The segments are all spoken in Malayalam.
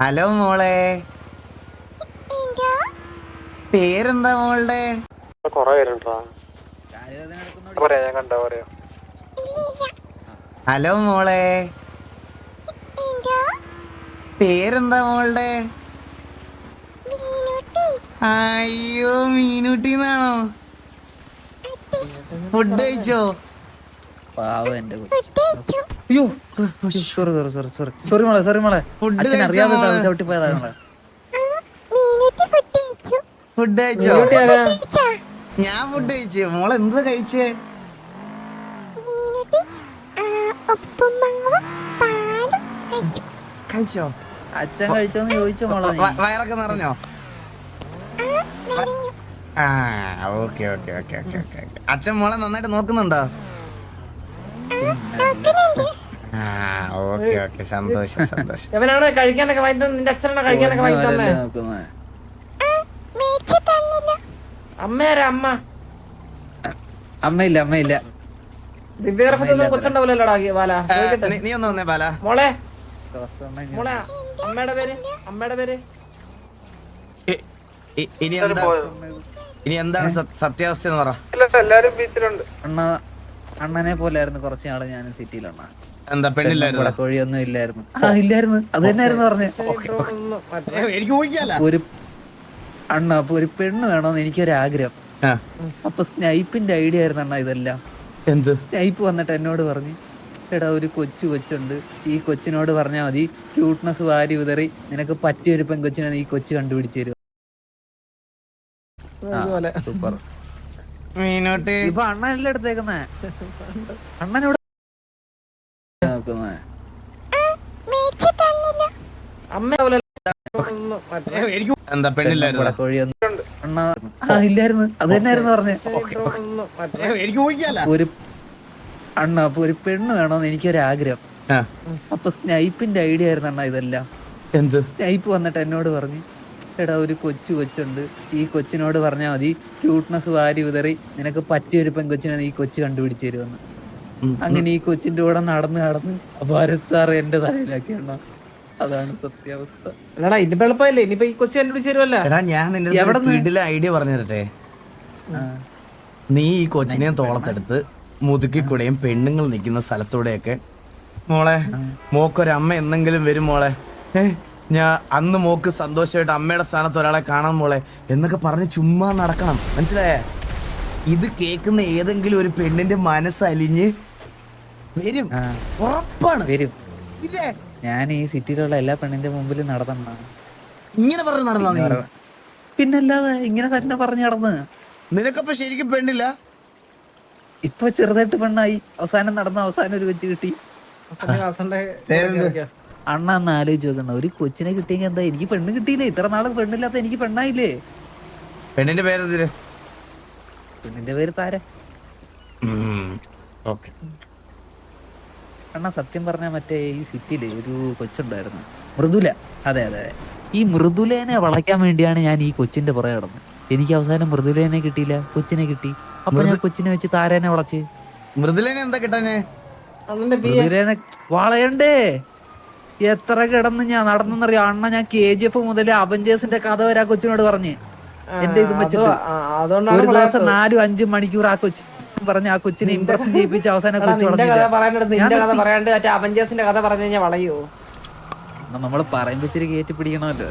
ഹലോ മോളെ. പേരെന്താ മോളുടെ? കൊറേ പേരുണ്ടാ? കാര്യവേദന എടുക്കുന്നോടി. പറയാ ഞാൻ കണ്ടാ പറയാ. ഹലോ മോളെ. പേരെന്താ മോളുടെ? അയ്യോ മീനുട്ടിന്നാണോ? ഫുഡ് കഴിച്ചോ? പാവം എന്റെ. അയ്യോ. Sorry sorry sorry sorry sorry മോളെ സോറി മോളെ. അച്ഛൻ അറിയാതെ? ചവിട്ടി പോയതാ മോളെ. ഫുഡ് കഴിച്ചോ. ഞാൻ ഫുഡ് കഴിച്ചു. മോളെ എന്ത് കഴിച്ചേ? കഴിച്ചോ. അച്ഛൻ കഴിച്ചോന്ന് ചോദിച്ചോ മോളെ. വയറൊക്കെ നിറഞ്ഞോ? ആ okay okay okay okay okay. അച്ഛൻ മോളെ നന്നായിട്ട് നോക്കുന്നുണ്ടോ ആ ഓക്കെ ഓക്കെ. സന്തോഷം സന്തോഷം. ഇവനാണ് കഴിക്കാനൊക്കെ വാങ്ങി തന്നെ നിന്റെ അച്ഛനാണ് കഴിക്കാനൊക്കെ വാങ്ങി തന്നെ ഓരോന്നല്ലേ നോക്കുന്നേ. അമ്മയാരാ അമ്മ? അമ്മയില്ല അമ്മയില്ല. കൊച്ചുണ്ടാവില്ലല്ലോടാ ബാല. നീ- നീ ഒന്ന് വന്നേ ബാല. മോളെ ശ്വാസം ഇങ്ങനെ- മോളെ അമ്മയുടെ പേര്? അമ്മയുടെ പേര്? ഇ- ഇ- ഇനി എന്താ? ഇനി എന്താണ് സ- സത്യാവസ്ഥ എന്ന് പറ. എല്ലാരും ബീച്ചിലുണ്ട്. അണ്ണ അണ്ണനെ പോലായിരുന്നു കുറച്ച് നാൾ ഞാൻ സിറ്റിയിലണ്ണ എന്താ പെണ്ണില്ലായിരുന്നു? കോഴിയൊന്നും ഇല്ലായിരുന്നു. ആ ഇല്ലായിരുന്നു. അത് തന്നെയായിരുന്നു പറഞ്ഞേ. എനിക്ക് ഊഹിക്കാല ഒരു അണ്ണ അപ്പൊ ഒരു പെണ്ണ് വേണമെന്ന് എനിക്കൊരു ആഗ്രഹം അപ്പൊ സ്നൈപ്പിന്റെ ഐഡിയ ആയിരുന്നു അണ്ണ ഇതെല്ലാം. എന്ത്? സ്നൈപ്പ് വന്നിട്ട് എന്നോട് പറഞ്ഞു എടാ ഒരു കൊച്ചു കൊച്ചുണ്ട്. ഈ കൊച്ചിനോട് പറഞ്ഞാൽ മതി. ക്യൂട്ട്നെസ് വാരി ഉതറി നിനക്ക് പറ്റിയ ഒരു പെൺകൊച്ചിനെ നീ കൊച്ചു കണ്ടുപിടിച്ചു തരും ഇതുപോലെ. സൂപ്പർ. മീനോട്ട്. ഇപ്പൊ അണ്ണനല്ലേ എടുത്തേക്കുന്നേ. അണ്ണനോട് അമ്മ മറ്റേ. എന്താ പെണ്ണില്ലായിരുന്നു? ഇല്ലായിരുന്നു. അത് തന്നെയായിരുന്നു പറഞ്ഞേ. ഒരു അണ്ണ അപ്പൊ ഒരു പെണ്ണ് വേണമെന്ന് എനിക്കൊരു ആഗ്രഹം അപ്പൊ സ്നൈപ്പിന്റെ ഐഡിയ ആയിരുന്നു അണ്ണ ഇതെല്ലാം. എന്ത്? സ്നൈപ്പ് വന്നിട്ട് എന്നോട് പറഞ്ഞു എടാ ഒരു കൊച്ചു കൊച്ചുണ്ട്. ഈ കൊച്ചിനോട് പറഞ്ഞാൽ മതി. ക്യൂട്ട്നെസ് വാരി വിതറി നിനക്ക് പറ്റിയൊരു ഒരു ഈ നീ കൊച്ചു കണ്ടുപിടിച്ചു തരുമെന്ന്. അങ്ങനെ ഈ കൊച്ചിന്റെ കൂടെ നടന്ന് നടന്ന് ഭാരത് സാർ എന്റെ തലയിലാക്കി അതാണ് സത്യാവസ്ഥ. എളുപ്പമല്ലേ ഇനിയിപ്പോ ഈ കൊച്ചു കണ്ടുപിടിച്ച് തരുമല്ല എടാ ഞാൻ നിന്റെ എവിടുന്ന്? വീട്ടിലെ ഐഡിയ പറഞ്ഞു തരട്ടെ നീ ഈ കൊച്ചിനെ തോളത്തെടുത്ത് മുതുക്കി കൂടെയും പെണ്ണുങ്ങൾ നിൽക്കുന്ന സ്ഥലത്തൂടെയൊക്കെ മോളെ മോക്കൊരമ്മ എന്നെങ്കിലും വരും മോളെ. ഞാൻ അന്ന് മോക്ക് സന്തോഷമായിട്ട് അമ്മയുടെ സ്ഥാനത്ത് ഒരാളെ കാണാൻ മോളെ എന്നൊക്കെ പറഞ്ഞ് ചുമ്മാ നടക്കണം. മനസ്സിലായേ? ഇത് കേൾക്കുന്ന ഏതെങ്കിലും ഒരു പെണ്ണിന്റെ മനസ്സലിഞ്ഞ് വരും. ഉറപ്പാണ്. വരും. ഞാൻ ഈ സിറ്റിയിലുള്ള എല്ലാ പെണ്ണിന്റെ മുമ്പിൽ നടന്നാണ് ഇങ്ങനെ പറഞ്ഞു നടന്നാ പിന്നല്ലാതെ ഇങ്ങനെ തന്നെ പറഞ്ഞു നടന്ന്. നിനക്കപ്പ ശരിക്കും പെണ്ണില്ല? ഇപ്പൊ ചെറുതായിട്ട് പെണ്ണായി. അവസാനം നടന്ന അവസാനം ഒരു കൊച്ചു കിട്ടി? അണ്ണ ഒന്ന് ആലോചിച്ച് നോക്കണ്ട ഒരു കൊച്ചിനെ കിട്ടിയെങ്കിൽ എന്താ? എനിക്ക് പെണ്ണ് കിട്ടിയില്ലേ? ഇത്ര നാൾ പെണ്ണില്ലാത്ത എനിക്ക് പെണ്ണായില്ലേ? പെണ്ണിന്റെ പേര് പെണ്ണിന്റെ പേര് താര. ഓക്കെ. അണ്ണ സത്യം പറഞ്ഞാൽ മറ്റേ ഈ സിറ്റിയിൽ ഒരു കൊച്ചുണ്ടായിരുന്നു. മൃദുല. അതെ അതെ അതെ. ഈ മൃദുലേനെ വളയ്ക്കാൻ വേണ്ടിയാണ് ഞാൻ ഈ കൊച്ചിന്റെ പുറകെ നടന്നത്. എനിക്ക് അവസാനം മൃദുലേനെ കിട്ടിയില്ല. കൊച്ചിനെ കിട്ടി. അപ്പൊ ഞാൻ കൊച്ചിനെ വെച്ച് താരേനെ വളച്ച്. മൃദുലേനെ എന്താ കിട്ടാഞ്ഞേ അണ്ണന്റെ മൃദുലേനെ വളയണ്ടേ? എത്ര കിടന്ന് ഞാൻ നടന്നെന്നറിയോ? അണ്ണ ഞാൻ കെ ജി എഫ് മുതൽ അവഞ്ചേഴ്സിന്റെ കഥ വരെ ആ കൊച്ചിനോട് പറഞ്ഞ്. എന്റെ ഇതും വെച്ചിട്ട്. ഒരു ദിവസം. നാലും അഞ്ചും മണിക്കൂർ ആ കൊച്ചി പറഞ്ഞ ആ കൊച്ചിനെ ഇമ്പ്രസ് ചെയ്യിപ്പിച്ച് അവസാനം കൊച്ചു നിന്റെ കഥ പറയാണ്ട് നിന്റെ കഥ നിർത്തി. പറയാണ്ട് മറ്റേ അവഞ്ചേഴ്സിന്റെ കഥ പറഞ്ഞു കഴിഞ്ഞാൽ വളയോ നമ്മൾ പറയുമ്പോ ഇച്ചിരി കയറ്റി പിടിക്കണമല്ലോ.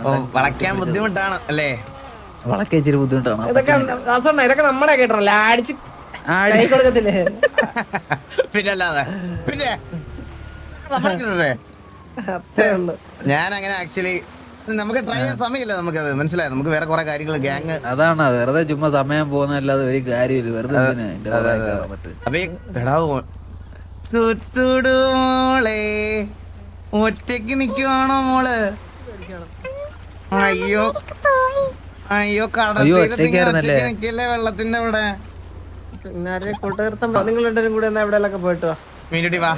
ഓ വളയ്ക്കാൻ ബുദ്ധിമുട്ടാണ് അല്ലേ? വളക്കെ ഇച്ചിരി ബുദ്ധിമുട്ടാണ്. ഇതൊക്കെ നമ്മുടെ കേട്ടണല്ലോ അടിച്ച് ആടി. കൈ പിന്നെ? ഞാൻ അങ്ങനെ ആക്ച്വലി നമുക്ക് ട്രൈ ചെയ്യാൻ സമയമില്ല നമുക്കത്. മനസ്സിലായോ? നമുക്ക് വേറെ കുറെ കാര്യങ്ങൾ ഗ്യാങ് അതാണ് വെറുതെ ചുമ്മാ സമയം പോകുന്നല്ലാതെ ഒരു കാര്യമില്ല. വെറുതെ മോളെ. ഒറ്റയ്ക്ക് നിക്കുവാണോ മോൾ? അയ്യോ. അയ്യോ? ഒറ്റയ്ക്ക് നിക്കല്ലേ വെള്ളത്തിന്റെ അവിടെ? കൂട്ടുകാർത്തം നിങ്ങൾ രണ്ടുപേരും കൂടി എന്നാ എവിടെയെല്ലാം പോയിട്ട് വാ.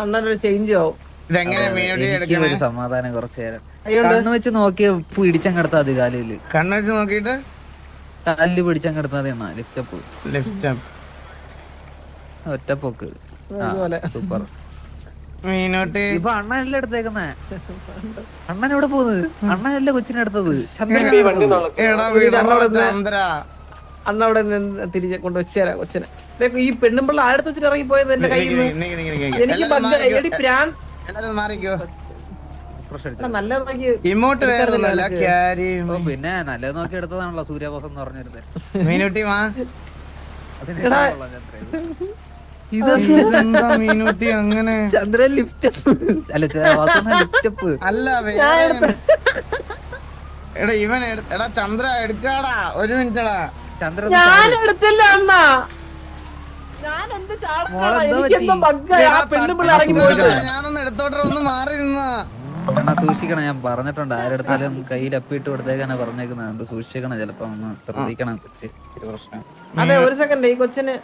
അണ്ണനൊരു ചേഞ്ച് ആവും. ഇതെങ്ങനെ സമാധാനം കുറച്ചു നേരം. കണ്ണു കണ്ണ് വെച്ച് നോക്കിയ പിടിച്ചങ്ങെടുത്താ മതി കാലിൽ. കണ്ണുവെച്ച് നോക്കിട്ട് കാലിൽ പിടിച്ചങ്ങെടുത്താ മതി ലിഫ്റ്റ് അപ്പ് ലെഫ്റ്റ് ഒറ്റപ്പൊക്ക്. സൂപ്പർ. മീനോട്ട്. ഇപ്പൊ അണ്ണനല്ലേ എടുത്തേക്കുന്നേ? അണ്ണൻ എവിടെ പോകുന്നത്? അണ്ണനല്ലേ കൊച്ചിനെ എടുത്തത്? ചന്ദ്രൻ എടാ വിടറ ചന്ദ്ര? അണ്ണ അവിടെ നിന്ന് തിരിച്ച് കൊണ്ട് വെച്ചേരാ കൊച്ചിനെ. ദേ, ഈ പെണ്ണുമ്പിള്ള ആടുത്ത് വെച്ചിട്ട് ഇറങ്ങി പോയത് എന്റെ കയ്യിൽ നിക്ക്, നിന്ന് നിക്ക്, നിക്ക്, നിക്ക്. എനിക്ക് എല്ലാരും എല്ലാരും മാറിക്കോ. ഇമോട്ട് വേറൊന്നുമല്ല ക്യാരി. ഓ പിന്നെ നല്ലത് നോക്കി എടുത്തതാണല്ലോ സൂര്യബോസ് എന്ന് പറഞ്ഞിരുന്നത്. മീനൂട്ടി. ഇതെന്താ മീനൂട്ടി അങ്ങനെ? ചന്ദ്രൻ ലിഫ്റ്റ് അല്ല ലിഫ്റ്റപ്പ് അല്ല വേറെ എടാ ഇവൻ എടാ ചന്ദ്ര എടുക്കാടാ. ഒരു മിനിറ്റടാ. ചന്ദ്ര ഞാൻ എടുത്തില്ല അണ്ണ. ഞാനൊന്ന് എടുത്തോട്ടെ ഒന്ന് മാറി നിന്നാ അണ്ണാ സൂക്ഷിക്കണം. ഞാൻ പറഞ്ഞിട്ടുണ്ട്. ആരെടുത്താലും കയ്യിൽ അപ്പിട്ട് കൊടുത്തേക്കാണ് പറഞ്ഞേക്കുന്നത് അതുകൊണ്ട് സൂക്ഷിക്കണം. ചിലപ്പോ ഒന്ന് ശ്രദ്ധിക്കണം കൊച്ച്. ഇച്ചിരി പ്രശ്നം. അതെ ഒരു സെക്കൻഡ്. ഈ കൊച്ചിന്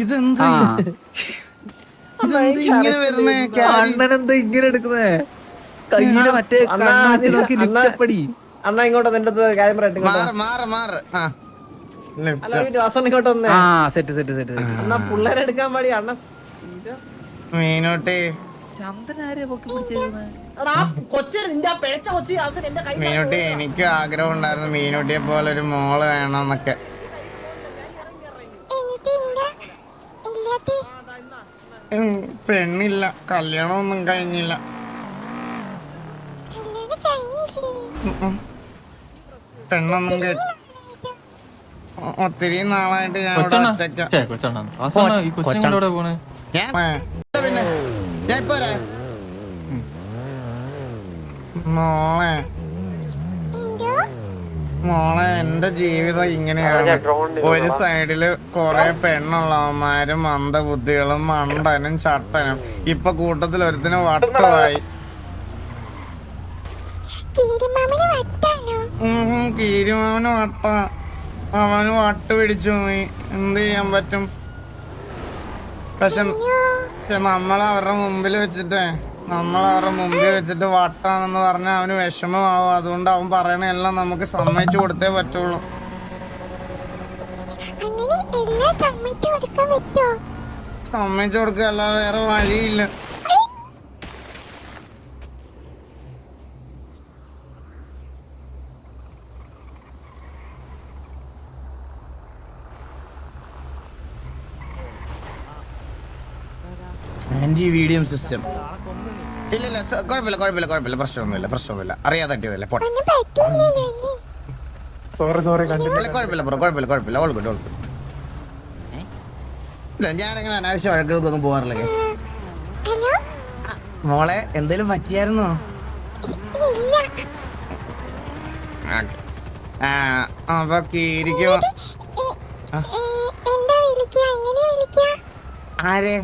ഇതെന്താ ഇങ്ങനെ വരണേ ക്യാരി അണ്ണൻ എന്താ ഇങ്ങനെ എടുക്കുന്നേ? കയ്യിൽ മറ്റേ നോക്കി അണ്ണാ. ഇങ്ങോട്ട് നിന്റെ ഇട്ട് ഇങ്ങോട്ട്. മാറ് മാറ് മാറ്. ആ. ആ സെറ്റ് സെറ്റ് സെറ്റ് പാടി അണ്ണ മീനൂട്ടി. മീനൂട്ടി എനിക്ക് ആഗ്രഹം ഉണ്ടായിരുന്നു മീനുട്ടിയെ പോലെ ഒരു മോൾ വേണമെന്നൊക്കെ. എന്നൊക്കെ പെണ്ണില്ല. കല്യാണമൊന്നും കഴിഞ്ഞില്ല. പെണ്ണൊന്നും കെ ഒ- ഒത്തിരി നാളായിട്ട് ഞാൻ ഇവിടെ ഒറ്റയ്ക്ക? ഞാൻ പിന്നെ. ഞാൻ ഇപ്പൊ വരാം. മോളെ. മോളെ എന്റെ ജീവിതം ഇങ്ങനെയാണ് ഒരു സൈഡിൽ കൊറേ പെണ്ണുള്ളവന്മാരും മന്ദബുദ്ധികളും മണ്ടനും ചട്ടനും. ഇപ്പൊ കൂട്ടത്തിൽ ഒരുത്തിന് വട്ടമായി ഉം, വട്ടാ വട്ട. അവന് വട്ട് പിടിച്ചു പോയി. എന്ത് ചെയ്യാൻ പറ്റും? പക്ഷെ പക്ഷെ നമ്മൾ അവരുടെ മുമ്പിൽ വെച്ചിട്ടേ നമ്മൾ അവരുടെ മുമ്പിൽ വെച്ചിട്ട് വട്ടാണെന്ന് പറഞ്ഞാൽ അവന് വിഷമമാവും. അതുകൊണ്ട് അവൻ പറയണ എല്ലാം നമുക്ക് സമ്മതിച്ചു കൊടുത്തേ പറ്റുള്ളൂ. സമ്മതിച്ചു കൊടുക്കുക അല്ലാതെ വേറെ വഴിയില്ല. ആന്റി വീഡിയം സിസ്റ്റം ഇല്ല ഇല്ല കുഴപ്പമില്ല കുഴപ്പമില്ല കുഴപ്പമില്ല പ്രശ്നമൊന്നുമില്ല പ്രശ്നമൊന്നുമില്ല. അറിയാതെ തട്ടിയതല്ലേ പോട്ടെ. സോറി സോറി കുഴപ്പമില്ല ബ്രോ കുഴപ്പമില്ല കുഴപ്പമില്ല ഓൾ ഗുഡ് ഓൾ ഗുഡ് ഞാനങ്ങനെ അനാവശ്യം വഴക്കൊന്നും പോകാറില്ല കേസ് ഹലോ? മോളെ എന്തേലും പറ്റിയായിരുന്നോ? അപ്പൊ ആരെ?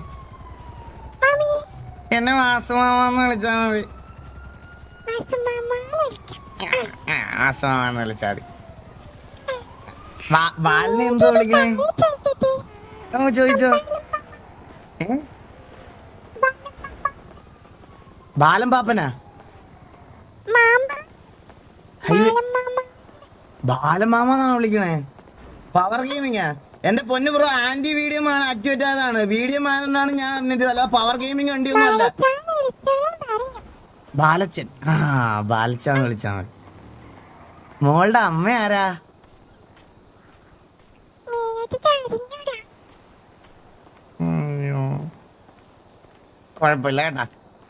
എന്നെ വാസുമാമാന്ന് വിളിച്ചാ മതി. വാസുമാമാന്ന് വിളിച്ചാ മതി. ബാലിനെ എന്തോ വിളിക്കണേ? ഓ ചോദിച്ചോ? ബാലൻ പാപ്പനാ? മാമ. എന്നാണ് വിളിക്കണേ? പവർ ഗെയിമിങ്ങാ എന്റെ പൊന്നു ബ്രോ ആന്റി വീഡിയോ ആക്ടിവേറ്റ് ആയതാണ്. വീഡിയോ ആയതുകൊണ്ടാണ് ഞാൻ അറിഞ്ഞത്. അല്ല പവർ ഗെയിമിംഗ് വണ്ടി ചാന്ന് ബാലച്ചൻ. ആ ബാലച്ചാന്ന് വിളിച്ചാ മതി. മോളുടെ അമ്മ ആരാ. കുഴപ്പമില്ല കേട്ടാ.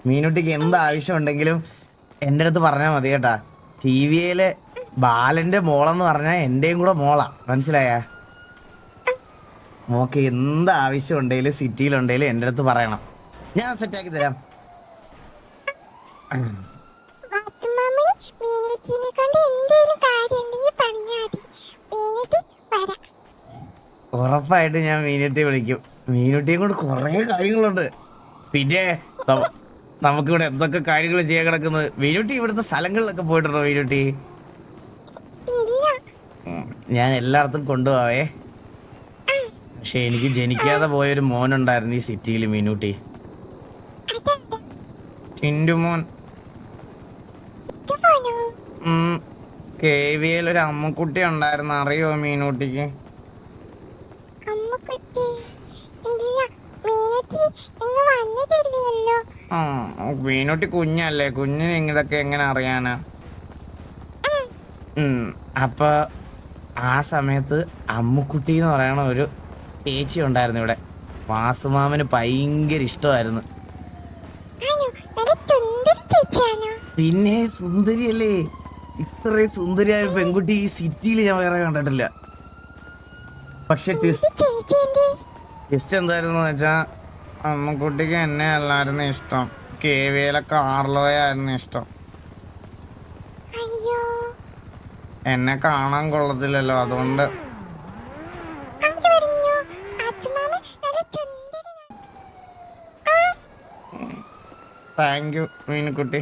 മീനുട്ടിക്ക് എന്ത് ആവശ്യം ഉണ്ടെങ്കിലും എന്റെ അടുത്ത് പറഞ്ഞാൽ മതി കേട്ടാ. ടി വിയിലെ ബാലന്റെ മോളെന്ന് പറഞ്ഞാൽ എന്റെയും കൂടെ മോളാ. മനസ്സിലായ? മോക്ക് എന്ത് ആവശ്യം ഉണ്ടെങ്കിലും സിറ്റിയിലുണ്ടെങ്കിലും എന്റെ അടുത്ത് പറയണം. ഞാൻ സെറ്റാക്കി തരാം. ഉറപ്പായിട്ട് ഞാൻ മീനുട്ടിയെ വിളിക്കും. മീനുട്ടിയെ കൊണ്ട് കുറേ കാര്യങ്ങളുണ്ട്. പിന്നെ നമുക്കിവിടെ എന്തൊക്കെ കാര്യങ്ങൾ ചെയ്യാൻ കിടക്കുന്നത്? മീനുട്ടി ഇവിടുത്തെ സ്ഥലങ്ങളിലൊക്കെ പോയിട്ടുണ്ടോ മീനുട്ടി? ഇല്ല. ഞാൻ എല്ലായിടത്തും കൊണ്ടുപോവേ. പക്ഷെ എനിക്ക് ജനിക്കാതെ പോയൊരു മോനുണ്ടായിരുന്നു ഈ സിറ്റിയിൽ മീനൂട്ടി. ചിന്റു മോൻ. കെ വിയിൽ ഒരു അമ്മക്കുട്ടി ഉണ്ടായിരുന്നു. അറിയോ മീനൂട്ടിക്ക്? അമ്മക്കുട്ടി? മീനുട്ടി കുഞ്ഞല്ലേ. കുഞ്ഞിന് ഇതൊക്കെ എങ്ങനെ അറിയാനാ? അപ്പൊ ആ സമയത്ത് അമ്മക്കുട്ടി എന്ന് പറയണ ഒരു ചേച്ചി ഉണ്ടായിരുന്നു ഇവിടെ. വാസുമാമന് ഭയങ്കര ഇഷ്ടമായിരുന്നു. പിന്നെ സുന്ദരിയല്ലേ? ഇത്രയും സുന്ദരിയായ പെൺകുട്ടി ഈ സിറ്റിയിൽ ഞാൻ വേറെ കണ്ടിട്ടില്ല. പക്ഷെ ടെസ്റ്റ് എന്തായിരുന്നു വെച്ചാ അമ്മക്കുട്ടിക്ക് എന്നെ അല്ലായിരുന്നു ഇഷ്ടം. കെ വിയിലെ കാർലോയായിരുന്നു ഇഷ്ടം. എന്നെ കാണാൻ കൊള്ളത്തില്ലല്ലോ. അതുകൊണ്ട് കളഞ്ഞെന്ന് യു മീനുക്കുട്ടി.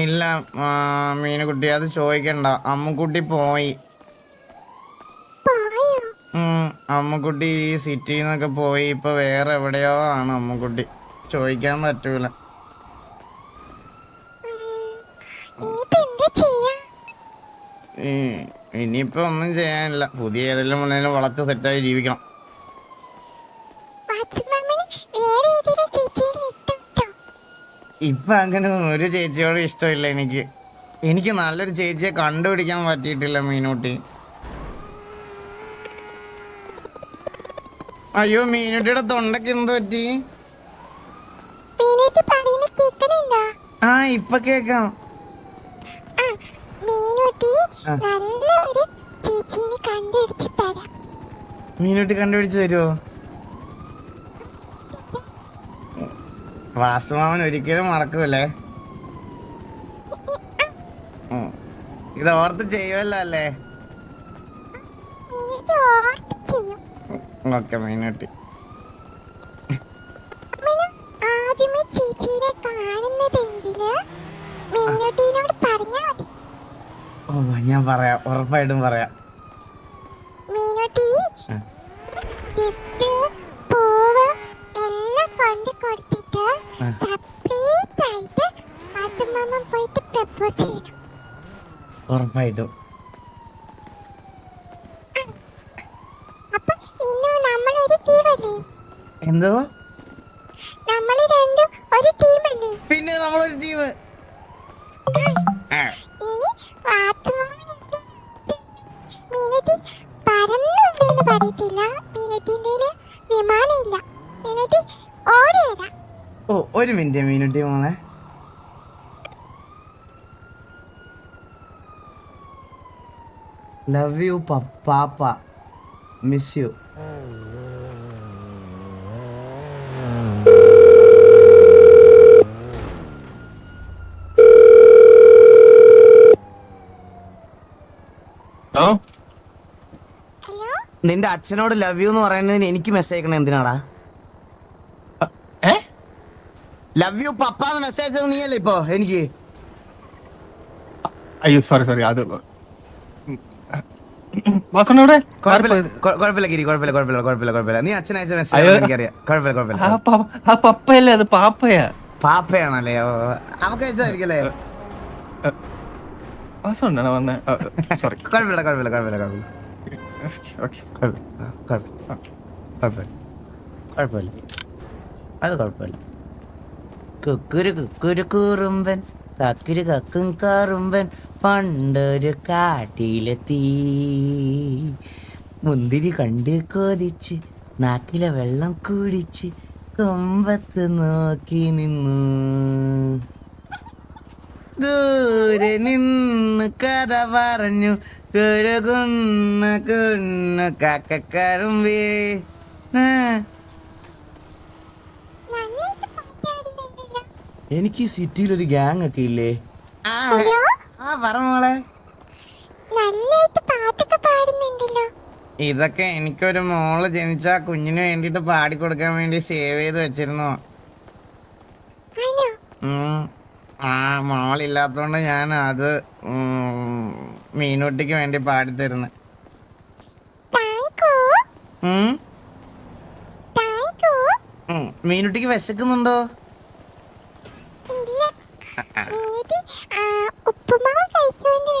ഇല്ല മീനുകുട്ടി അത് ചോദിക്കണ്ട. അമ്മുക്കുട്ടി പോയി. അമ്മുക്കുട്ടി ഈ സിറ്റിന്നൊക്കെ പോയി ഇപ്പൊ വേറെ എവിടെയോ ആണ് അമ്മുക്കുട്ടി. ചോദിക്കാൻ പറ്റൂല ഇനിയിപ്പോ എന്താ ചെയ്യാ ഈ, ഇനിയിപ്പോ ഒന്നും ചെയ്യാനില്ല. പുതിയ ഏതെങ്കിലും മുന്നേലും വളർത്ത് സെറ്റായി ജീവിക്കണം. ഇപ്പൊ അങ്ങനെ ഒരു ചേച്ചിയോട് ഇഷ്ടമില്ല എനിക്ക്. എനിക്ക് നല്ലൊരു ചേച്ചിയെ കണ്ടുപിടിക്കാൻ പറ്റിയിട്ടില്ല മീനൂട്ടി. അയ്യോ മീനുട്ടിയുടെ തൊണ്ടക്ക് എന്ത് പറ്റി? ആ ഇപ്പൊ കേക്കാം നല്ല ഒരു ചേച്ചീനെ കണ്ടുപിടിച്ച് തരാം. മീനുട്ടി കണ്ടുപിടിച്ച് തരുമോ വാസുമാവൻ ഒരിക്കലും മറക്കൂലേ. ഇത് ഓർത്ത് ചെയ്യുമല്ലോ അല്ലേ? ഓക്കെ മീനുട്ടി. ആദ്യമേ ചേച്ചീനെ കാണുന്നതെങ്കിൽ മീനൂട്ടിനോട് ഓ ഞാൻ പറയാം. ഉറപ്പായിട്ടും പറയാം. മീനൂട്ടി ഗിഫ്റ്റ് പൂവ് എല്ലാം കൊണ്ട് കൊടുത്തിട്ട്. സർപ്രൈസ് ആയിട്ട് പോയിട്ട് പ്രപ്പോസ് ചെയ്യണം. ഉറപ്പായിട്ടും. എന്തോ? നമ്മൾ രണ്ടും ഒരു ടീമല്ലേ പിന്നെ നമ്മളൊരു ടീം പറയത്തില്ല മീനൂട്ടിന്റെ വിമാനമില്ല. മീനൂട്ടി ഓടി വരാം. ഓ ഒരു മിനിറ്റ് മീനുട്ടി മോളെ. ലവ് യു പപ്പാപ്പ മിസ് യു ഹലോ ഹലോ നിന്റെ അച്ഛനോട് ലവ് യു എന്ന് പറയുന്നതിന് എനിക്ക് മെസ്സേജ് അയക്കണം എന്തിനാടാ? ലവ് യു പപ്പ എന്ന് മെസ്സേജ് അയച്ചത് നീയല്ലേ ഇപ്പോ എനിക്ക്? അയ്യോ സോറി സോറി അത് കുഴപ്പമില്ല. കൊ- കുഴപ്പമില്ല ഗിരി കുഴപ്പമില്ല കുഴപ്പമില്ല കുഴപ്പമില്ല കുഴപ്പമില്ല. നീ അച്ഛൻ അയച്ച മെസ്സേജ്. എനിക്കറിയാം. കുഴപ്പമില്ല കുഴപ്പമില്ല. പപ്പയല്ലേ അത്? പാപ്പയാ. പാപ്പയാണല്ലേ? ഓ, അവക്ക് അയച്ചതായിരിക്കല്ലേ വാസണ്ടാണ് വന്നേ? സോറി കുഴപ്പമില്ല കുഴപ്പമില്ല കുഴപ്പമില്ല കുഴപ്പമില്ല. അത് കുഴപ്പമില്ല. കുക്കുരു കുക്കുരു കൂറുമ്പൻ കക്കുരു കക്കും കാറുമ്പൻ പണ്ടൊരു കാട്ടിലെത്തി. മുന്തിരി കണ്ട് കൊതിച്ച് നാക്കിലെ വെള്ളം കുടിച്ച് കൊമ്പത്ത് നോക്കി നിന്നു. ദൂരെ നിന്ന് കഥ പറഞ്ഞു കുരുകുന്ന കുന്നു പാട്ടാടുന്നുണ്ടല്ലോ എനിക്ക് ഈ സിറ്റിയിൽ ഒരു ഗ്യാങ് ഒക്കെ ഇല്ലേ? ആ. പറ മോളെ. ഇതൊക്കെ എനിക്കൊരു മോൾ ജനിച്ച കുഞ്ഞിന് വേണ്ടിട്ട് പാടി കൊടുക്കാൻ വേണ്ടി സേവ് ചെയ്ത് വെച്ചിരുന്നു. ആ മോളില്ലാത്തോണ്ട് ഞാൻ അത് മീനുട്ടിക്ക് വേണ്ടി പാടിത്തരുന്നു. മീനുട്ടിക്ക് വിശക്കുന്നുണ്ടോ? ഉപ്പുമാവ് കഴിച്ചോണ്ട്